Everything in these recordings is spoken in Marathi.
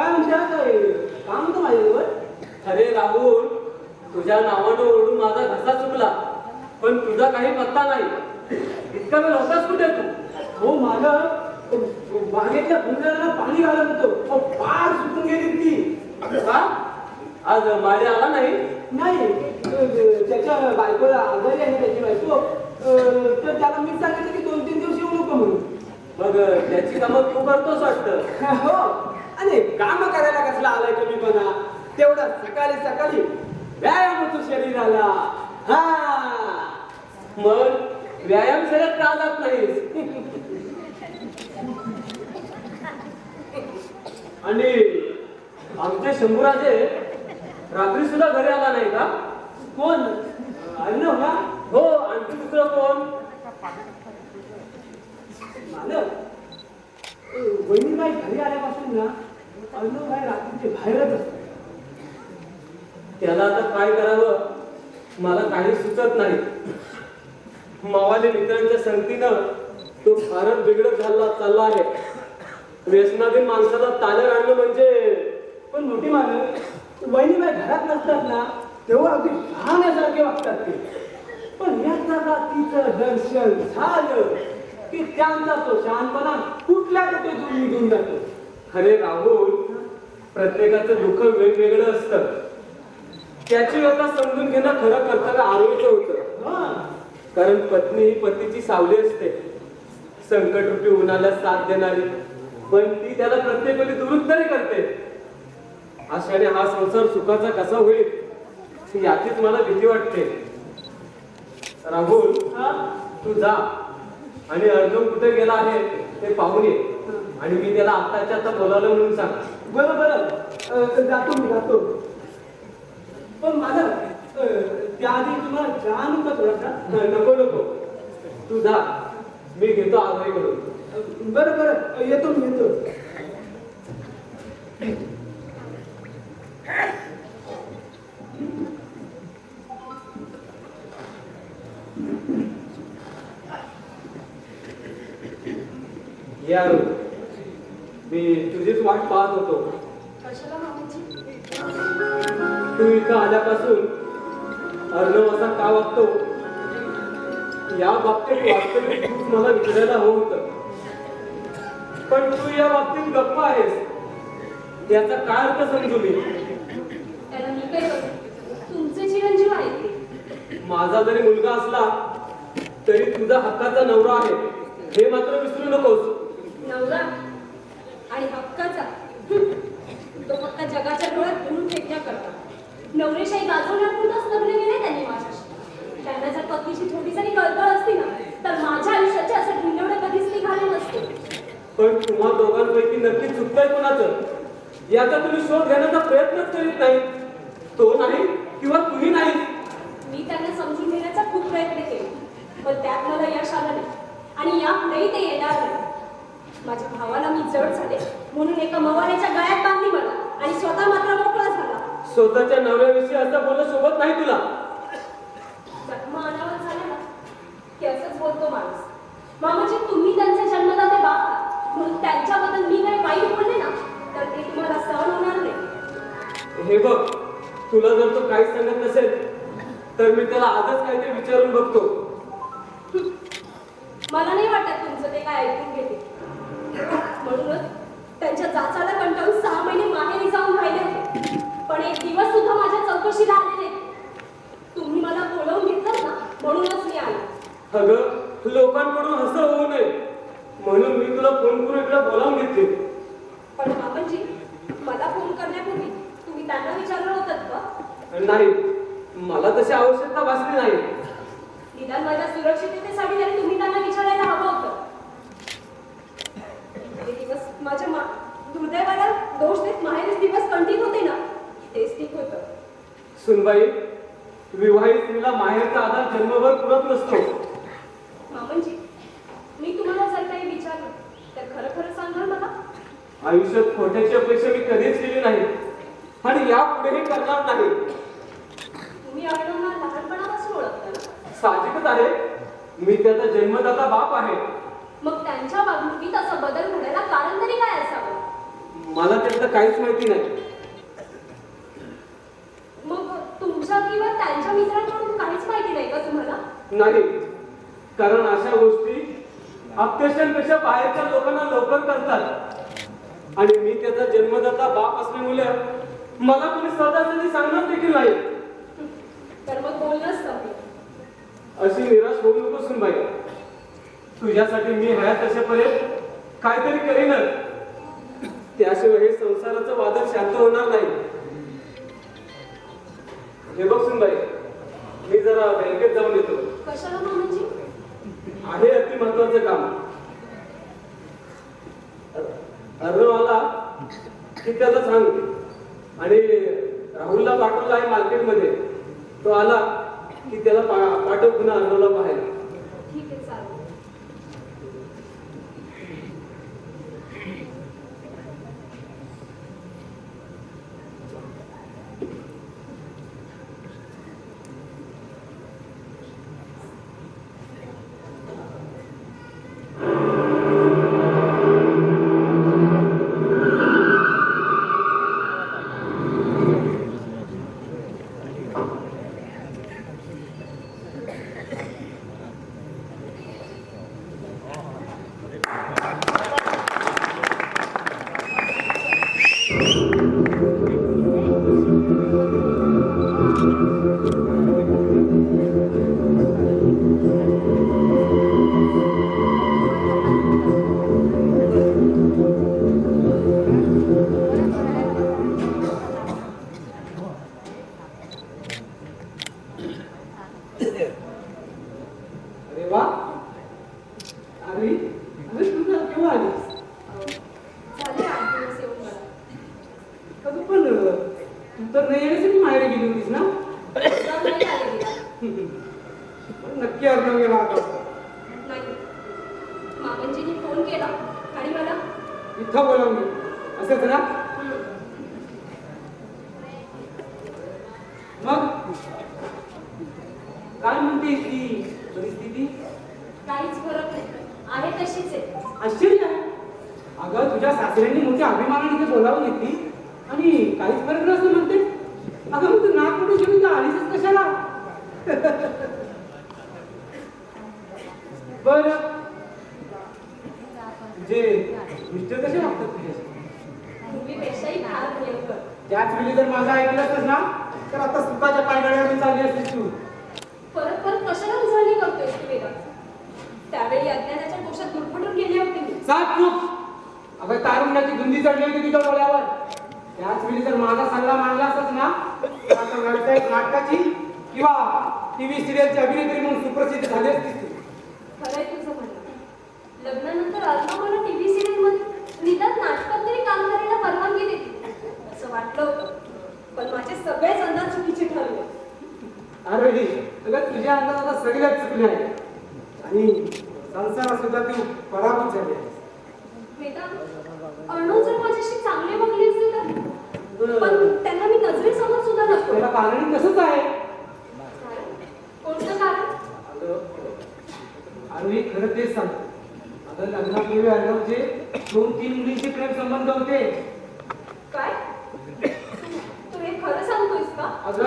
काय म्हणते हा? काय काम होतं माझ्याजवळ अरे राहुल तुझ्या नावानं ओरडून माझा घसा चुकला. पण तुझा काही पत्ता नाही. इतका वेळ होतास कुठे तू? हो मालक बागेतल्या फुलझाडाला पाणी घालत होतो. अहो, पार सुटून गेली ती. का आज माझे आला नाही? नाही त्याच्या बायकोला आजारी आहे त्याची बायको. तर त्याला मी सांगितलं की दोन तीन दिवस येऊ नको म्हणून. मग त्याची कामं तू करतोस वाटतं. हो. आणि काम करायला कसला आलाय कमीपणा तेवढा सकाळी सकाळी व्यायाम होतो शरीराला. हा. मग व्यायाम शरीरात का जात नाहीस? आणि आमचे शंभूराजे रात्री सुद्धा घरी आला नाही का? कोण? अर्णव का हो, हो आणखी दुसरं कोण? मालक. वहिनीबाई घरी आल्यापासून ना अन्न अर्णवबाई रात्रीचे बाहेरच असत. त्याला आता काय करावं? मला काही सुचत नाही. मावाले मित्रांच्या संगतीनं तो फारच बिघडत झाला चालला आहे. व्यसनाधीन माणसाला ताल्या आणलं म्हणजे पण मोठी मालक वहिनीबाई घरात नसतात ना तेव्हा अगदी शहाण्यासारखे वागतात ते. पण याचा तिचं दर्शन झालं की त्यांचा तो शहाणपणा कुठल्या कुठे दूर निघून जातो? अरे राहुल प्रत्येकाचं दुःख वेगवेगळं असतं. त्याची व्यथा समजून घेणं खरं कर्तव्य आरोग्य होतं. हा. कारण पत्नी ही पतीची सावली असते. संकट रूपी उन्हाला साथ देणारी. पण ती त्याला प्रत्येक वेळी दुरुस्तरी करते. अशाने हा संसार सुखाचा कसा होईल याचीच मला भीती वाटते. राहुल हा? तू जा. आणि अर्जुन कुठे गेला आहे ते पाहून ये. आणि मी त्याला आत्ताच्या आता बोलावलं म्हणून सांग बरं बरं. जातो मी जातो. पण माझं त्याआधी तुला चहा नको थोडासा नको नको. तू जा. मी घेतो आजही करून. बरं बरं. येतो मी येतो. Yeah. मी तुझीच वाट पाहत होतो. तू इथं आल्यापासून अर्णव असा का वागतो? या बाबतीत वास्तविक तूच मला विचारायला हवं होतं. पण तू या बाबतीत गप्प आहेस. याचा काय अर्थ समजू मी? तुमचे चिरंजीव माझा जरी मुलगा असला तरी तुझा हक्काचा नवरा आहे. हे मात्र विसरू नकोस. नवरा? आणि हक्काचा. तो फक्त जगाच्या डोळ्यात धुवून फेकण्या करता नवरेशाही गाजवण्यापुरतंच लग्न गेले त्यांनी माझ्याशी. त्यांना जर पत्नीची थोडी जरी कळकळ असती ना तर माझ्या आयुष्याचे असे ढिंडवडे कधीच निघाले नसते. पण तुम्हा दोघांपैकी नक्की चुकतंय कोणाचं? याचा तुम्ही शोध घेण्याचा प्रयत्नच करीत नाही तो नाही किंवा तुम्ही नाही मी त्यांना समजून घेण्याचा खूप प्रयत्न केले पण त्यात मला यश आलं नाही. आणि यापुढेही ते येणार नाही. माझ्या भावाला मी जड झाले. म्हणून एका मवाल्याच्या गळ्यात बांधली मला आणि स्वतः मात्र मोकळा झाला. स्वतःच्या नवऱ्याविषयी असं बोलणं सोबत नाही तुला? जखमा अनावर झाले ना की असंच बोलतो माणूस. मामाजी तुम्ही त्यांचे जन्मदाते बाप आहात. म्हणून त्यांच्याबद्दल मी काही वाईट बोलले ना तर ते तुम्हाला सहन होणार नाही. हे बघ तुला जर तो काहीच सांगत नसेल तर मी त्याला आजच काहीतरी विचारून बघतो. मला नाही वाटत तुमचं ते काय ऐकून घेते म्हणूनच त्यांच्या जाचाला कंटाळून सहा महिने माहेरी जाऊन राहिले. पण एक दिवस सुद्धा माझ्या चौकशीला आले तुम्ही मला बोलवून घेतलं ना म्हणूनच मी आले. अगं लोकांकडून असं होऊ नये. म्हणून मी तुला फोन करून इकडे बोलावून घेतले. पण बाबांजी मला फोन करण्यापूर्वी तुम्ही त्यांना विचारलं होतं का? नाही मला तशी आवश्यकता भासली नाही. निदान माझ्या सुरक्षिततेसाठी तरी तुम्ही त्यांना विचारायला हवं होतं ते दिवस माझ्या मा दुर्दैवाला दोष देत माहेरीच दिवस कंटित होते ना तेच ठीक होतं सुनबाई विवाहित स्त्रीला माहेरचा आधार जन्मभर पुरत नसतो मामनजी मी तुम्हाला जर काही विचारलं तर खरं खरं सांगाल मला आयुष्यात खोट्याची अपेक्षा मी कधीच केली नाही आणि यापुढेही करणार नाही. तुम्ही अडवणार लहानपणापासून मी त्याचा जन्मदाता बाप आहे. मग त्यांच्या वागणुकीत असा बदल घडायला कारण तरी काय असावं? मला त्यातलं काहीच माहिती नाही. मग तुमच्या किंवा त्यांच्या मित्रांकडून काहीच माहिती नाही का तुम्हाला? नाही. कारण अशा गोष्टी अत्याशांपेक्षा बाहेरच्या लोकांना लवकर करतात आणि मी त्याचा जन्मदाता बाप असल्यामुळे मला कोणी सहजासहजी सांगणार देखील नाही. तर मग बोलणंच अशी निराश होऊ नको सुनबाई. तुझ्यासाठी मी हयात असेपर्यंत काहीतरी करीनच त्याशिवाय हे संसाराचं वादळ शांत होणार नाही. हे बघ सुनबाई मी जरा बँकेत जाऊन येतो. कशाला आहे अति महत्वाचं काम. अर्णव आला की त्याला सांग. आणि राहुलला पाठवला आहे मार्केटमध्ये. तो आला की त्याला पा- पाठव पुन्हा अर्णवला पाहायला 감사합니다. नक्की अर्णव गेला नाही. मामांजीनी फोन केला. आणि मला? इथं बोलावून असंच ना? मग? काय म्हणतेस ती परिस्थिती? काहीच फरक नाही. आहे तशीच आहे. आश्चर्य अगं तुझ्या सासऱ्यांनी मोठ्या अभिमानाने इथे बोलावून घेतली. आणि काहीच फरक नसतं म्हणते. अगं मग तू नाक कुठे घेऊन तर आलीसच कशाला? बर. जे मिस्टर कसे वागतात भयंकर त्याच वेळी जर माझं ऐकलं असतंस ना तर आता सुखाच्या पायगड्यावर चालली असतीस तू. परत परत कशाला उजळणी करतोय तू वेदा त्यावेळी अज्ञानाच्या गेले होते मी. सात चूक अगं तारुण्याची धुंदी चढली होती तुझ्या डोळ्यावर. त्याच वेळी जर माझा सल्ला मानला असत ना तर नाटकाची किंवा टीव्ही सिरियलची अभिनेत्री म्हणून सुप्रसिद्ध झाली असतीस तू खरंय तुझं म्हणणं लग्नानंतर अर्णव मला टीव्ही सिरियलमध्ये निदान नाटकात तरी काम करायला परवानगी देते असं वाटलं होतं पण माझे सगळेच अंदाज चुकीचे ठरले अरे अगं तुझ्या अंदाजात सगळ्यात चुकले आहे आणि संसारात सुद्धा तू पराभूत झाली आहेस. वेदा अर्णव जर माझ्याशी चांगले वागले असते तर? पण त्यांना मी नजरेसमोर सुद्धा नसतो. त्याला कारणही तसंच आहे. कोणतं कारण? अरे खरं तेच सांगतो. आता लग्नापूर्वी अर्णवचे दोन तीन मुलींचे प्रेम संबंध होते. काय? तू हे खरं सांगतोयस का? अगं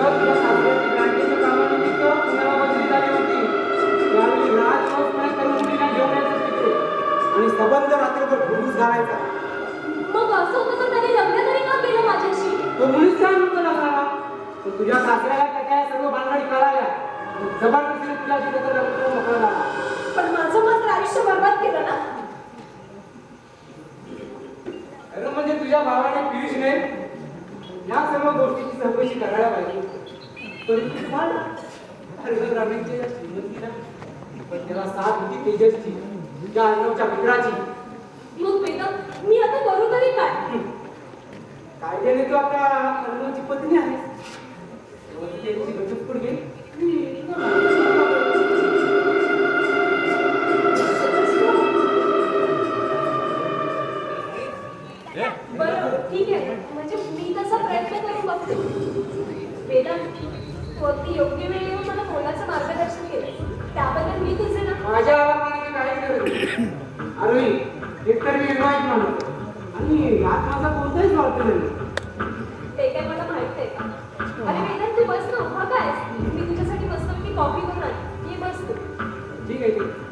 घालायचा मग असं होतं त्याने लग्न तरी का केलं माझ्याशी? तो मुलीच काय म्हणतो तो तुझ्या सासऱ्याला त्याच्या या सर्व भानगडी कळाल्या. जबरदस्तीने तुला तिथे लग्न मोकळं झाला. पण माझं मात्र आयुष्य बर्बाद केलं ना? अरे म्हणजे तुझ्या भावाने पियुषने या सर्व गोष्टीची चौकशी करायला पाहिजे. पण तू ना, रमेशच्या या श्रीमंतीला पण त्याला साथ होती तेजसची त्या अर्णवच्या मित्राची मग वेदा मी आता करू तरी काय कायद्याने तू आता अर्णवची पत्नी त्यांची तुला बरं ठीक आहे. म्हणजे मी तसा प्रयत्न करून बघते. वेदा तू अगदी योग्य वेळेवर मला मोलाचं मार्गदर्शन केलं? त्याबद्दल मी तुझे ना माझ्या अरे एकतर मी आणि यात माझा कोणताही स्वार्थ नाही. काय मला अरे वेदांत तू बस ना. उभा काय? मी तुझ्यासाठी बसतो मी कॉफी करून आली. ये बस तू ठीक आहे ठीक आहे.